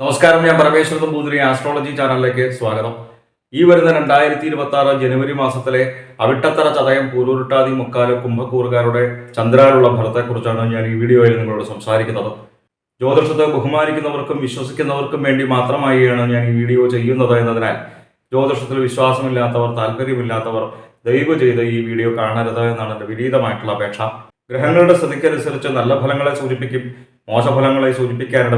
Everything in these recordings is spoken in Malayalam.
നമസ്കാരം ഞാൻ പരമേശ്വര നമ്പൂതിരി ആസ്ട്രോളജി ചാനലിലേക്ക് സ്വാഗതം. ഈ വരുന്ന രണ്ടായിരത്തി ഇരുപത്തി ആറ് ജനുവരി മാസത്തിലെ അവിട്ടത്തറ ചതയം പൂരൂരുട്ടാതി മുക്കാൽ കുംഭക്കൂറുകാരുടെ ചന്ദ്രാനുള്ള ഫലത്തെക്കുറിച്ചാണ് ഞാൻ ഈ വീഡിയോയിൽ നിങ്ങളോട് സംസാരിക്കുന്നത്. ജ്യോതിഷത്തെ ബഹുമാനിക്കുന്നവർക്കും വിശ്വസിക്കുന്നവർക്കും വേണ്ടി മാത്രമായാണ് ഞാൻ ഈ വീഡിയോ ചെയ്യുന്നത് എന്നതിനാൽ ജ്യോതിഷത്തിൽ വിശ്വാസമില്ലാത്തവർ താല്പര്യമില്ലാത്തവർ ദയവ് ചെയ്ത് ഈ വീഡിയോ കാണരുത് എന്നാണ് എന്റെ വിപരീതമായിട്ടുള്ള അപേക്ഷ. ഗ്രഹങ്ങളുടെ സ്ഥിതിക്കനുസരിച്ച് നല്ല ഫലങ്ങളെ സൂചിപ്പിക്കും മോശഫലങ്ങളെ സൂചിപ്പിക്കാനിട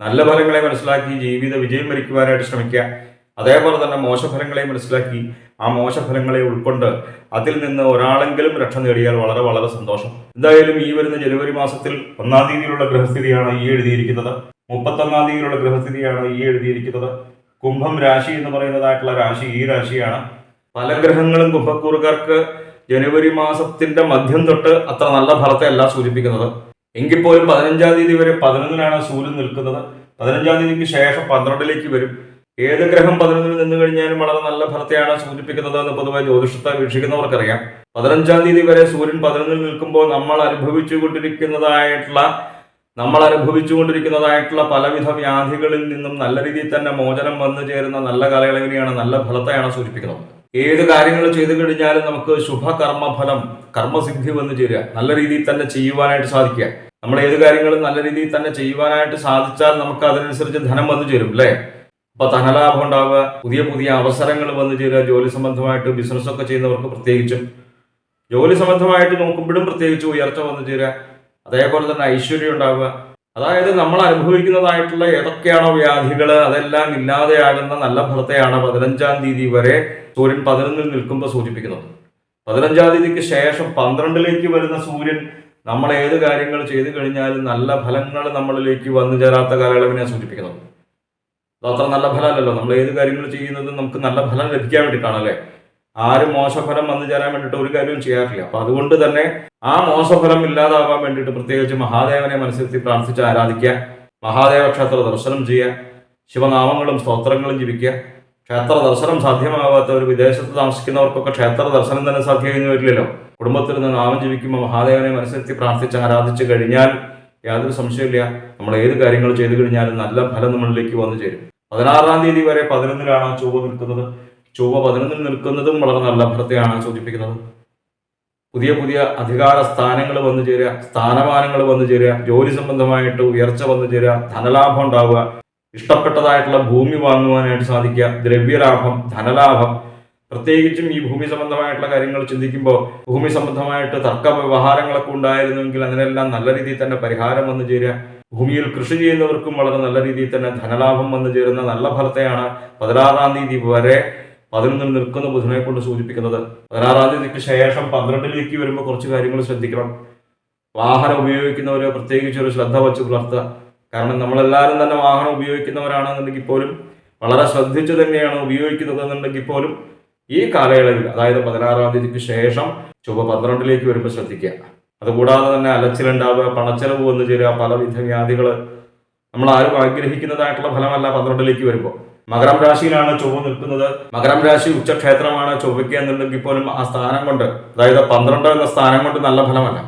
നല്ല ഫലങ്ങളെ മനസ്സിലാക്കി ജീവിത വിജയം വരിക്കുവാനായിട്ട് ശ്രമിക്കുക. അതേപോലെ തന്നെ മോശഫലങ്ങളെ മനസ്സിലാക്കി ആ മോശഫലങ്ങളെ ഉൾക്കൊണ്ട് അതിൽ നിന്ന് ഒരാളെങ്കിലും രക്ഷ നേടിയാൽ വളരെ വളരെ സന്തോഷം. എന്തായാലും ഈ വരുന്ന ജനുവരി മാസത്തിൽ ഒന്നാം തീയതിയിലുള്ള ഗ്രഹസ്ഥിതിയാണ് ഈ എഴുതിയിരിക്കുന്നത്. മുപ്പത്തൊന്നാം തീയതിയിലുള്ള ഗ്രഹസ്ഥിതിയാണ് ഈ എഴുതിയിരിക്കുന്നത്. കുംഭം രാശി എന്ന് പറയുന്നതായിട്ടുള്ള രാശി ഈ രാശിയാണ്. പല ഗ്രഹങ്ങളും കുംഭക്കൂറുകാർക്ക് ജനുവരി മാസത്തിന്റെ മധ്യം തൊട്ട് അത്ര നല്ല ഫലത്തെ അല്ല സൂചിപ്പിക്കുന്നത്. എങ്കിൽ പോലും പതിനഞ്ചാം തീയതി വരെ പതിനൊന്നിനാണ് സൂര്യൻ നിൽക്കുന്നത്. പതിനഞ്ചാം തീയതിക്ക് ശേഷം പന്ത്രണ്ടിലേക്ക് വരും. ഏത് ഗ്രഹം പതിനൊന്നിൽ നിന്ന് കഴിഞ്ഞാലും വളരെ നല്ല ഫലത്തെയാണ് സൂചിപ്പിക്കുന്നത് എന്ന് പൊതുവെ ജ്യോതിഷത്തെ വീക്ഷിക്കുന്നവർക്കറിയാം. പതിനഞ്ചാം തീയതി വരെ സൂര്യൻ പതിനൊന്നിൽ നിൽക്കുമ്പോൾ നമ്മൾ അനുഭവിച്ചു കൊണ്ടിരിക്കുന്നതായിട്ടുള്ള നമ്മൾ അനുഭവിച്ചു കൊണ്ടിരിക്കുന്നതായിട്ടുള്ള പലവിധ വ്യാധികളിൽ നിന്നും നല്ല രീതിയിൽ തന്നെ മോചനം വന്നു ചേരുന്ന നല്ല കാലയളവിനെയാണ് നല്ല ഫലത്തെയാണ് സൂചിപ്പിക്കുന്നത്. ഏത് കാര്യങ്ങൾ ചെയ്തു കഴിഞ്ഞാലും നമുക്ക് ശുഭകർമ്മഫലം കർമ്മസിദ്ധി വന്നു ചേരുക. നല്ല രീതിയിൽ തന്നെ ചെയ്യുവാനായിട്ട് സാധിക്കുക. നമ്മൾ ഏത് കാര്യങ്ങളും നല്ല രീതിയിൽ തന്നെ ചെയ്യുവാനായിട്ട് സാധിച്ചാൽ നമുക്ക് അതിനനുസരിച്ച് ധനം വന്നു ചേരും അല്ലേ? അപ്പൊ ധനലാഭം ഉണ്ടാവുക പുതിയ പുതിയ അവസരങ്ങൾ വന്നു ചേരുക ജോലി സംബന്ധമായിട്ട് ബിസിനസ് ഒക്കെ ചെയ്യുന്നവർക്ക് പ്രത്യേകിച്ചും. ജോലി സംബന്ധമായിട്ട് നോക്കുമ്പോഴും പ്രത്യേകിച്ച് ഉയർച്ച വന്നു ചേരുക. അതേപോലെ തന്നെ ഐശ്വര്യം ഉണ്ടാവുക. അതായത് നമ്മൾ അനുഭവിക്കുന്നതായിട്ടുള്ള ഏതൊക്കെയാണോ വ്യാധികൾ അതെല്ലാം ഇല്ലാതെയാകുന്ന നല്ല ഫലത്തെയാണ് പതിനഞ്ചാം തീയതി വരെ സൂര്യൻ പതിനൊന്നിൽ നിൽക്കുമ്പോൾ സൂചിപ്പിക്കുന്നത് പതിനഞ്ചാം തീയതിക്ക് ശേഷം പന്ത്രണ്ടിലേക്ക് വരുന്ന സൂര്യൻ നമ്മൾ ഏത് കാര്യങ്ങൾ ചെയ്തു കഴിഞ്ഞാലും നല്ല ഫലങ്ങൾ നമ്മളിലേക്ക് വന്നു ചേരാത്ത കാലയളവിനെ സൂചിപ്പിക്കുന്നത് അതത്ര നല്ല ഫലമല്ലല്ലോ. നമ്മൾ ഏത് കാര്യങ്ങൾ ചെയ്യുന്നത് നമുക്ക് നല്ല ഫലം ലഭിക്കാൻ വേണ്ടിയിട്ടാണ് അല്ലേ? ആരും മോശഫലം വന്നു ചേരാൻ വേണ്ടിയിട്ട് ഒരു കാര്യവും ചെയ്യാറില്ല. അപ്പൊ അതുകൊണ്ട് തന്നെ ആ മോശഫലം ഇല്ലാതാവാൻ വേണ്ടിയിട്ട് പ്രത്യേകിച്ച് മഹാദേവനെ മനസ്സിലെത്തി പ്രാർത്ഥിച്ച് ആരാധിക്കുക മഹാദേവ ക്ഷേത്ര ദർശനം ചെയ്യുക ശിവനാമങ്ങളും സ്തോത്രങ്ങളും ജപിക്കുക ക്ഷേത്ര ദർശനം സാധ്യമാവാത്തവർ വിദേശത്ത് താമസിക്കുന്നവർക്കൊക്കെ ക്ഷേത്ര ദർശനം തന്നെ സാധ്യമായിരുന്നു വരില്ലല്ലോ. കുടുംബത്തിൽ നിന്ന് നാമം ജീവിക്കുമ്പോൾ മഹാദേവനെ മനസ്സിലെത്തി പ്രാർത്ഥിച്ച് ആരാധിച്ചു കഴിഞ്ഞാൽ യാതൊരു സംശയമില്ല നമ്മൾ ഏത് കാര്യങ്ങൾ ചെയ്തു കഴിഞ്ഞാലും നല്ല ഫലം നമ്മളിലേക്ക് വന്നു ചേരും. പതിനാറാം തീയതി വരെ പതിനൊന്നിലാണ് ചൊവ്വ നിൽക്കുന്നത്. ചൊവ്വ പതിനൊന്നിൽ നിൽക്കുന്നതും വളരെ നല്ല ഫലത്തെയാണ് സൂചിപ്പിക്കുന്നത്. പുതിയ പുതിയ അധികാര സ്ഥാനങ്ങൾ വന്നു ചേരുക സ്ഥാനമാനങ്ങൾ വന്നു ചേരുക ജോലി സംബന്ധമായിട്ട് ഉയർച്ച വന്നു ചേരുക ധനലാഭം ഉണ്ടാവുക ഇഷ്ടപ്പെട്ടതായിട്ടുള്ള ഭൂമി വാങ്ങുവാനായിട്ട് സാധിക്കുക ദ്രവ്യലാഭം ധനലാഭം. പ്രത്യേകിച്ചും ഈ ഭൂമി സംബന്ധമായിട്ടുള്ള കാര്യങ്ങൾ ചിന്തിക്കുമ്പോൾ ഭൂമി സംബന്ധമായിട്ട് തർക്ക വ്യവഹാരങ്ങളൊക്കെ ഉണ്ടായിരുന്നുവെങ്കിൽ അതിനെല്ലാം നല്ല രീതിയിൽ തന്നെ പരിഹാരം വന്നു ചേരുക. ഭൂമിയിൽ കൃഷി ചെയ്യുന്നവർക്കും വളരെ നല്ല രീതിയിൽ തന്നെ ധനലാഭം വന്നു ചേരുന്ന നല്ല ഫലത്തെയാണ് പതിനാറാം തീയതി വരെ പതിനൊന്നിൽ നിൽക്കുന്ന ബുധനെ കൊണ്ട് സൂചിപ്പിക്കുന്നത്. പതിനാറാം തീയതിക്ക് ശേഷം പന്ത്രണ്ടിലേക്ക് വരുമ്പോൾ കുറച്ച് കാര്യങ്ങൾ ശ്രദ്ധിക്കണം. വാഹനം ഉപയോഗിക്കുന്നവരെ പ്രത്യേകിച്ച് ഒരു ശ്രദ്ധ വച്ച് പുലർത്തുക. കാരണം നമ്മളെല്ലാവരും തന്നെ വാഹനം ഉപയോഗിക്കുന്നവരാണെന്നുണ്ടെങ്കിൽ പോലും വളരെ ശ്രദ്ധിച്ചു തന്നെയാണ് ഉപയോഗിക്കുന്നത് എന്നുണ്ടെങ്കിൽ പോലും ഈ കാലയളവിൽ അതായത് പതിനാറാം തീയതിക്ക് ശേഷം ചൊവ്വ പന്ത്രണ്ടിലേക്ക് വരുമ്പോൾ ശ്രദ്ധിക്കുക. അതുകൂടാതെ തന്നെ അലച്ചിലുണ്ടാവുക പണച്ചെലവ് വന്നു ചേരുക പലവിധ വ്യാധികൾ നമ്മൾ ആരും ആഗ്രഹിക്കുന്നതായിട്ടുള്ള ഫലമല്ല പന്ത്രണ്ടിലേക്ക് വരുമ്പോൾ. മകരം രാശിയിലാണ് ചൊവ്വ നിൽക്കുന്നത്. മകരം രാശി ഉച്ചക്ഷേത്രമാണ് ചൊവ്വയ്ക്ക് എന്നുണ്ടെങ്കിൽ പോലും ആ സ്ഥാനം കൊണ്ട് അതായത് പന്ത്രണ്ട് എന്ന സ്ഥാനം കൊണ്ട് നല്ല ഫലമല്ല.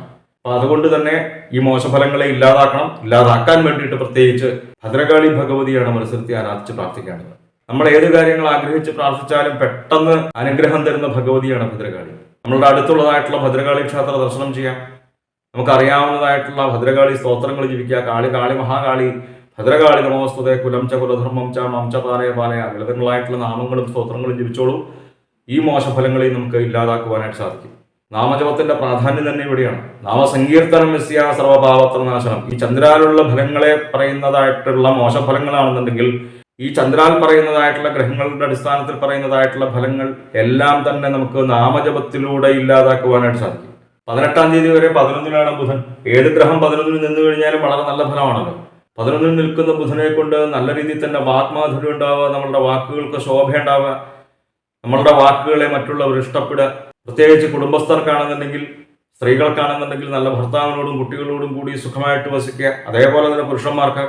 അപ്പൊ അതുകൊണ്ട് തന്നെ ഈ മോശഫലങ്ങളെ ഇല്ലാതാക്കണം ഇല്ലാതാക്കാൻ വേണ്ടിയിട്ട് പ്രത്യേകിച്ച് ഭദ്രകാളി ഭഗവതിയാണ് മനസ്സിലത്തി ആരാധിച്ച് പ്രാർത്ഥിക്കേണ്ടത്. നമ്മൾ ഏത് കാര്യങ്ങൾ ആഗ്രഹിച്ച് പ്രാർത്ഥിച്ചാലും പെട്ടെന്ന് അനുഗ്രഹം തരുന്ന ഭഗവതിയാണ് ഭദ്രകാളി. നമ്മളുടെ അടുത്തുള്ളതായിട്ടുള്ള ഭദ്രകാളി ക്ഷേത്ര ദർശനം ചെയ്യാം. നമുക്കറിയാവുന്നതായിട്ടുള്ള ഭദ്രകാളി സ്തോത്രങ്ങൾ ജീവിക്കുക. കാളി കാളി മഹാകാളി ഭദ്രകാളി നമോസ്തുതേ കുലം ച കുലധർമ്മം ച മംച പാലയ പാലയ ലളിതങ്ങളായിട്ടുള്ള നാമങ്ങളും സ്തോത്രങ്ങളും ജപിച്ചോളൂ ഈ മോശഫലങ്ങളെയും നമുക്ക് ഇല്ലാതാക്കുവാനായിട്ട് സാധിക്കും. നാമജപത്തിന്റെ പ്രാധാന്യം തന്നെ ഇവിടെയാണ്. നാമസങ്കീർത്തനം മെസ്സിയ സർവഭാവത്രനാശനം ഈ ചന്ദ്രാലുള്ള ഫലങ്ങളെ പറയുന്നതായിട്ടുള്ള മോശഫലങ്ങളാണെന്നുണ്ടെങ്കിൽ ഈ ചന്ദ്രാൽ പറയുന്നതായിട്ടുള്ള ഗ്രഹങ്ങളുടെ അടിസ്ഥാനത്തിൽ പറയുന്നതായിട്ടുള്ള ഫലങ്ങൾ എല്ലാം തന്നെ നമുക്ക് നാമജപത്തിലൂടെ ഇല്ലാതാക്കുവാനായിട്ട് സാധിക്കും. പതിനെട്ടാം തീയതി വരെ പതിനൊന്നിലാണ് ബുധൻ. ഏത് ഗ്രഹം പതിനൊന്നിൽ നിന്ന് കഴിഞ്ഞാലും വളരെ നല്ല ഫലമാണല്ലോ. പതിനൊന്നിൽ നിൽക്കുന്ന ബുധനെ കൊണ്ട് നല്ല രീതിയിൽ തന്നെ വാക്മാധുര്യം ഉണ്ടാവുക നമ്മളുടെ വാക്കുകൾക്ക് ശോഭ ഉണ്ടാവുക നമ്മളുടെ വാക്കുകളെ മറ്റുള്ളവർ ഇഷ്ടപ്പെടുക പ്രത്യേകിച്ച് കുടുംബസ്ഥർക്കാണെന്നുണ്ടെങ്കിൽ സ്ത്രീകൾക്കാണെന്നുണ്ടെങ്കിൽ നല്ല ഭർത്താവിനോടും കുട്ടികളോടും കൂടി സുഖമായിട്ട് വസിക്കുക അതേപോലെ തന്നെ പുരുഷന്മാർക്ക്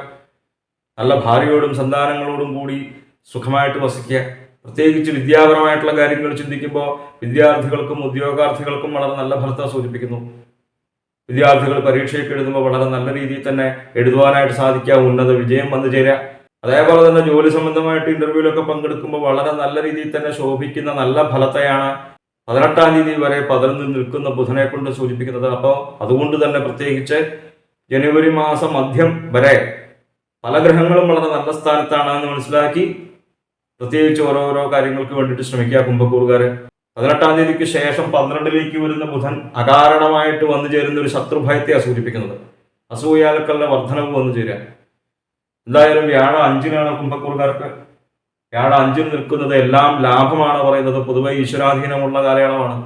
നല്ല ഭാര്യയോടും സന്താനങ്ങളോടും കൂടി സുഖമായിട്ട് വസിക്കുക. പ്രത്യേകിച്ച് വിദ്യാപരമായിട്ടുള്ള കാര്യങ്ങൾ ചിന്തിക്കുമ്പോൾ വിദ്യാർത്ഥികൾക്കും ഉദ്യോഗാർത്ഥികൾക്കും വളരെ നല്ല ഫലത്തെ സൂചിപ്പിക്കുന്നു. വിദ്യാർത്ഥികൾ പരീക്ഷയൊക്കെ എഴുതുമ്പോൾ വളരെ നല്ല രീതിയിൽ തന്നെ എഴുതുവാനായിട്ട് സാധിക്കുക ഉന്നത വിജയം വന്നു ചേരുക. അതേപോലെ തന്നെ ജോലി സംബന്ധമായിട്ട് ഇന്റർവ്യൂവിലൊക്കെ പങ്കെടുക്കുമ്പോൾ വളരെ നല്ല രീതിയിൽ തന്നെ ശോഭിക്കുന്ന നല്ല ഫലത്തെയാണ് പതിനെട്ടാം തീയതി വരെ പതിനൊന്നിൽ നിൽക്കുന്ന ബുധനെ കൊണ്ട് സൂചിപ്പിക്കുന്നത് അപ്പോൾ അതുകൊണ്ട് തന്നെ പ്രത്യേകിച്ച് ജനുവരി മാസം മധ്യം വരെ പല ഗ്രഹങ്ങളും വളരെ നല്ല സ്ഥാനത്താണ് എന്ന് മനസ്സിലാക്കി പ്രത്യേകിച്ച് ഓരോരോ കാര്യങ്ങൾക്ക് വേണ്ടിയിട്ട് ശ്രമിക്കുക കുംഭക്കൂറുകാര്. പതിനെട്ടാം തീയതിക്ക് ശേഷം പന്ത്രണ്ടിലേക്ക് വരുന്ന ബുധൻ അകാരണമായിട്ട് വന്നു ചേരുന്ന ഒരു ശത്രുഭയത്തെയാണ് സൂചിപ്പിക്കുന്നത്. അസൂയാലുക്കളുടെ വർധനവ് വന്നു ചേരുക. എന്തായാലും വ്യാഴ അഞ്ചിനാണ് കുംഭക്കൂറുകാർക്ക് വ്യാഴ അഞ്ചും നിൽക്കുന്നത് എല്ലാം ലാഭമാണ് പറയുന്നത്. പൊതുവെ ഈശ്വരാധീനമുള്ള കാലയളവാണ്.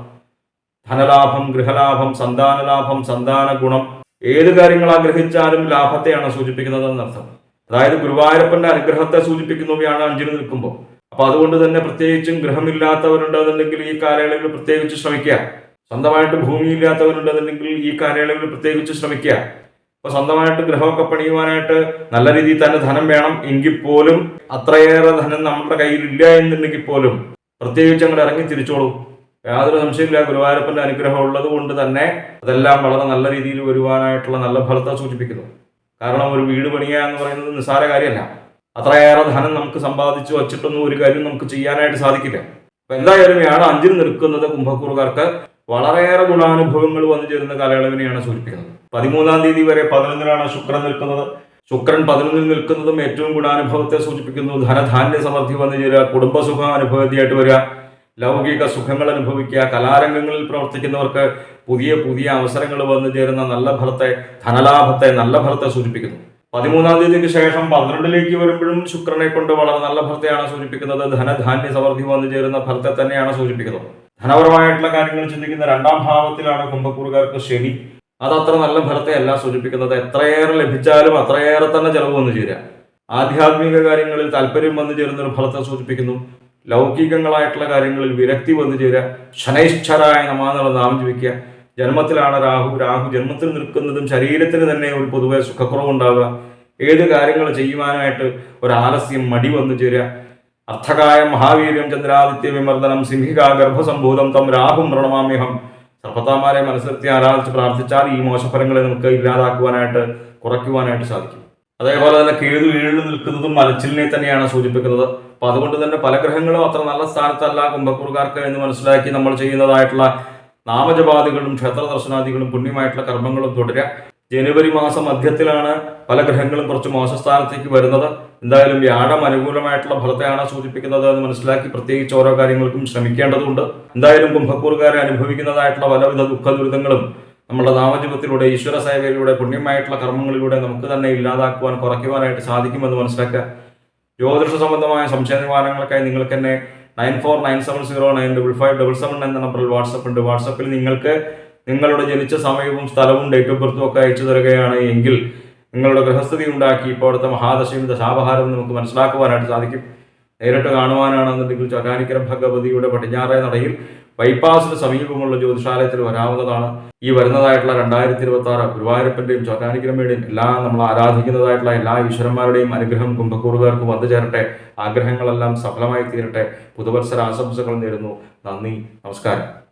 ധനലാഭം ഗൃഹലാഭം സന്താനലാഭം സന്താന ഗുണം ഏത് കാര്യങ്ങൾ ആഗ്രഹിച്ചാലും ലാഭത്തെയാണ് സൂചിപ്പിക്കുന്നത് എന്നർത്ഥം അതായത് ഗുരുവായൂരപ്പന്റെ അനുഗ്രഹത്തെ സൂചിപ്പിക്കുന്നവയാണ് അഞ്ചിന് നിൽക്കുമ്പോൾ. അപ്പൊ അതുകൊണ്ട് തന്നെ പ്രത്യേകിച്ചും ഗൃഹമില്ലാത്തവരുണ്ടെന്നുണ്ടെങ്കിൽ ഈ കാലയളവിൽ പ്രത്യേകിച്ച് ശ്രമിക്കുക. സ്വന്തമായിട്ട് ഭൂമിയില്ലാത്തവരുണ്ടെന്നുണ്ടെങ്കിൽ ഈ കാലയളവിൽ പ്രത്യേകിച്ച് ശ്രമിക്കുക. അപ്പൊ സ്വന്തമായിട്ട് ഗൃഹമൊക്കെ പണിയുവാനായിട്ട് നല്ല രീതിയിൽ തന്നെ ധനം വേണം എങ്കിൽ പോലും അത്രയേറെ ധനം നമ്മുടെ കയ്യിൽ ഇല്ല എന്നുണ്ടെങ്കിൽ പോലും പ്രത്യേകിച്ച് അങ്ങോട്ട് ഇറങ്ങി തിരിച്ചോളൂ. യാതൊരു സംശയമില്ല ഗുരുവായൂരപ്പന്റെ അനുഗ്രഹം ഉള്ളത് കൊണ്ട് തന്നെ അതെല്ലാം വളരെ നല്ല രീതിയിൽ വരുവാനായിട്ടുള്ള നല്ല ഫലത്തെ സൂചിപ്പിക്കുന്നു. കാരണം ഒരു വീട് പണിയുക എന്ന് പറയുന്നത് നിസ്സാര കാര്യമല്ല. അത്രയേറെ ധനം നമുക്ക് സമ്പാദിച്ചു വച്ചിട്ടൊന്നും ഒരു കാര്യം നമുക്ക് ചെയ്യാനായിട്ട് സാധിക്കില്ല. അപ്പൊ എന്തായാലും ഇയാൾ അഞ്ചിൽ നിൽക്കുന്നത് കുംഭക്കൂറുകാർക്ക് വളരെയേറെ ഗുണാനുഭവങ്ങൾ വന്നു ചേരുന്ന കാലയളവിനെയാണ് സൂചിപ്പിക്കുന്നത്. പതിമൂന്നാം തീയതി വരെ പതിനൊന്നിലാണ് ശുക്രൻ നിൽക്കുന്നത്. ശുക്രൻ പതിനൊന്നിൽ നിൽക്കുന്നതും ഏറ്റവും ഗുണാനുഭവത്തെ സൂചിപ്പിക്കുന്നു. ധനധാന്യ സമൃദ്ധി വന്നു ചേരുക കുടുംബസുഖം അനുഭവത്തിയായിട്ട് വരിക ലൗകിക സുഖങ്ങൾ അനുഭവിക്കുക കലാരംഗങ്ങളിൽ പ്രവർത്തിക്കുന്നവർക്ക് പുതിയ പുതിയ അവസരങ്ങൾ വന്നു ചേരുന്ന നല്ല ഫലത്തെ ധനലാഭത്തെ നല്ല ഫലത്തെ സൂചിപ്പിക്കുന്നു. പതിമൂന്നാം തീയതിക്ക് ശേഷം പന്ത്രണ്ടിലേക്ക് വരുമ്പോഴും ശുക്രനെ കൊണ്ട് വളരെ നല്ല ഫലത്തെയാണ് സൂചിപ്പിക്കുന്നത്. ധനധാന്യ സമൃദ്ധി വന്നു ചേരുന്ന ഫലത്തെ തന്നെയാണ് സൂചിപ്പിക്കുന്നത്. ധനപരമായിട്ടുള്ള കാര്യങ്ങൾ ചിന്തിക്കുന്ന രണ്ടാം ഭാവത്തിലാണ് കുംഭക്കൂറുകാർക്ക് ശനി. അത് അത്ര നല്ല ഫലത്തെ അല്ല സൂചിപ്പിക്കുന്നത്. എത്രയേറെ ലഭിച്ചാലും അത്രയേറെ തന്നെ ചെലവ് വന്നു ചേരുക. ആധ്യാത്മിക കാര്യങ്ങളിൽ താല്പര്യം വന്നു ചേരുന്ന ഒരു ഫലത്തെ സൂചിപ്പിക്കുന്നു. ലൗകികങ്ങളായിട്ടുള്ള കാര്യങ്ങളിൽ വിരക്തി വന്നു ചേരുക. ശനൈശ്വരായ നമാന്നുള്ള നാമം ജപിക്കുക. ജന്മത്തിലാണ് രാഹു. രാഹു ജന്മത്തിൽ നിൽക്കുന്നതും ശരീരത്തിന് തന്നെ ഒരു പൊതുവെ സുഖക്കുറവുണ്ടാവുക. ഏത് കാര്യങ്ങൾ ചെയ്യുവാനായിട്ട് ഒരു ആലസ്യം മടി വന്നു ചേരുക. അർത്ഥകായ മഹാവീര്യം ചന്ദ്രാദിത്യ വിമർദ്ദനം സിംഹിക ഗർഭസംഭൂതം തം രാഹും പ്രണമാമ്യഹം സർപ്പത്താമാരെ മനസ്സിലെത്തി ആരാധിച്ച് പ്രാർത്ഥിച്ചാൽ ഈ മോശഫലങ്ങളെ നമുക്ക് ഇല്ലാതാക്കുവാനായിട്ട് കുറയ്ക്കുവാനായിട്ട് സാധിക്കും. അതേപോലെ തന്നെ കേതു വീഴിൽ നിൽക്കുന്നതും മലച്ചിലിനെ തന്നെയാണ് സൂചിപ്പിക്കുന്നത്. അപ്പൊ അതുകൊണ്ട് തന്നെ പല ഗ്രഹങ്ങളും അത്ര നല്ല സ്ഥാനത്തല്ല കുംഭക്കൂർക്കാർക്ക് എന്ന് മനസ്സിലാക്കി നമ്മൾ ചെയ്യുന്നതായിട്ടുള്ള നാമജപാദികളും ക്ഷേത്ര ദർശനാദികളും പുണ്യമായിട്ടുള്ള കർമ്മങ്ങളും തുടരുക. ജനുവരി മാസം മധ്യത്തിലാണ് പല ഗ്രഹങ്ങളും കുറച്ച് മോശസ്ഥാനത്തേക്ക് വരുന്നത്. എന്തായാലും വ്യാഴം അനുകൂലമായിട്ടുള്ള ഫലത്തെയാണ് സൂചിപ്പിക്കുന്നത് എന്ന് മനസ്സിലാക്കി പ്രത്യേകിച്ച് ഓരോ കാര്യങ്ങൾക്കും ശ്രമിക്കേണ്ടതുണ്ട്. എന്തായാലും കുംഭക്കൂറുകാരെ അനുഭവിക്കുന്നതായിട്ടുള്ള പലവിധ ദുഃഖ ദുരിതങ്ങളും നമ്മുടെ നാമജപത്തിലൂടെ ഈശ്വര സേവയിലൂടെ പുണ്യമായിട്ടുള്ള കർമ്മങ്ങളിലൂടെ നമുക്ക് തന്നെ ഇല്ലാതാക്കുവാൻ കുറയ്ക്കുവാനായിട്ട് സാധിക്കുമെന്ന് മനസ്സിലാക്കുക. ജ്യോതിഷ സംബന്ധമായ സംശയ നിവാരണങ്ങൾക്കായി നിങ്ങൾക്ക് തന്നെ nine four nine seven zero nine double five double seven എന്ന നമ്പറിൽ വാട്സപ്പ് ഉണ്ട്. വാട്സപ്പിൽ നിങ്ങൾക്ക് നിങ്ങളുടെ ജനിച്ച സമയവും സ്ഥലവും ഡേറ്റ് ഓഫ് ബർത്തും ഒക്കെ അയച്ചു തരികയാണ് എങ്കിൽ നിങ്ങളുടെ ഗൃഹസ്ഥിതി ഉണ്ടാക്കി ഇപ്പോഴത്തെ മഹാദശയും ദശാപഹാരവും നമുക്ക് മനസ്സിലാക്കുവാനായിട്ട് സാധിക്കും. നേരിട്ട് കാണുവാനാണെന്നുണ്ടെങ്കിൽ ചൊരാനിക്കര ഭഗവതിയുടെ പടിഞ്ഞാറേ നടയിൽ ബൈപ്പാസിന് സമീപമുള്ള ജ്യോതിഷാലയത്തിൽ വരാവുന്നതാണ്. ഈ വരുന്നതായിട്ടുള്ള രണ്ടായിരത്തി ഇരുപത്തി ആറ് ഗുരുവായൂരപ്പന്റെയും ചോറ്റാനിക്കരമ്മയുടെയും എല്ലാ നമ്മൾ ആരാധിക്കുന്നതായിട്ടുള്ള എല്ലാ ഈശ്വരന്മാരുടെയും അനുഗ്രഹം കുംഭക്കൂറുകാർക്ക് വന്നു ചേരട്ടെ. ആഗ്രഹങ്ങളെല്ലാം സഫലമായി തീരട്ടെ. പുതുവത്സര ആശംസകൾ നേരുന്നു. നന്ദി. നമസ്കാരം.